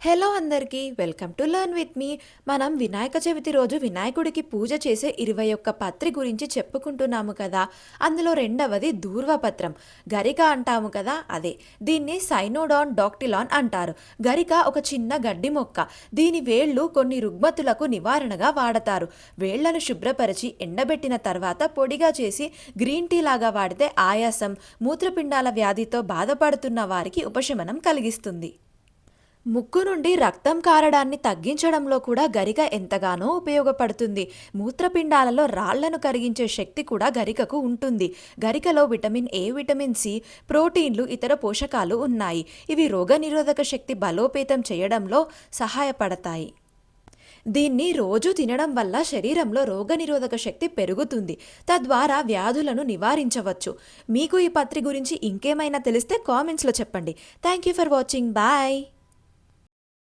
Hello అందరికీ welcome to learn with me. మనం వినాయక చవితి రోజు వినాయకుడికి పూజ చేసే ఇరవై ఒక్క పత్రి గురించి చెప్పుకుంటున్నాము కదా. అందులో రెండవది దూర్వపత్రం గరిక అంటాము కదా అదే. దీన్ని సైనోడాన్ డాక్టిలాన్ అంటారు. గరిక ఒక చిన్న గడ్డి మొక్క. దీని వేళ్ళు కొన్ని రుగ్మతులకు నివారణగా వాడతారు. వేళ్ళను శుభ్రపరిచి ఎండబెట్టిన తర్వాత పొడిగా చేసి గ్రీన్ టీ లాగా వాడితే ఆయాసం. మూత్రపిండాల వ్యాధితో బాధపడుతున్న వారికి ఉపశమనం కలిగిస్తుంది. ముక్కు నుండి రక్తం కారడాన్ని తగ్గించడంలో కూడా గరిక ఎంతగానో ఉపయోగపడుతుంది. మూత్రపిండాలలో రాళ్ళను కరిగించే శక్తి కూడా గరికకు ఉంటుంది. గరికలో విటమిన్ ఏ విటమిన్ సి ప్రోటీన్లు ఇతర పోషకాలు ఉన్నాయి. ఇవి రోగనిరోధక శక్తి బలోపేతం చేయడంలో సహాయపడతాయి. దీన్ని రోజు తినడం వల్ల శరీరంలో రోగనిరోధక శక్తి పెరుగుతుంది. తద్వారా వ్యాధులను నివారించవచ్చు. మీకు ఈ పత్రి గురించి ఇంకేమైనా తెలిస్తే కామెంట్స్లో చెప్పండి. Thank you for watching bye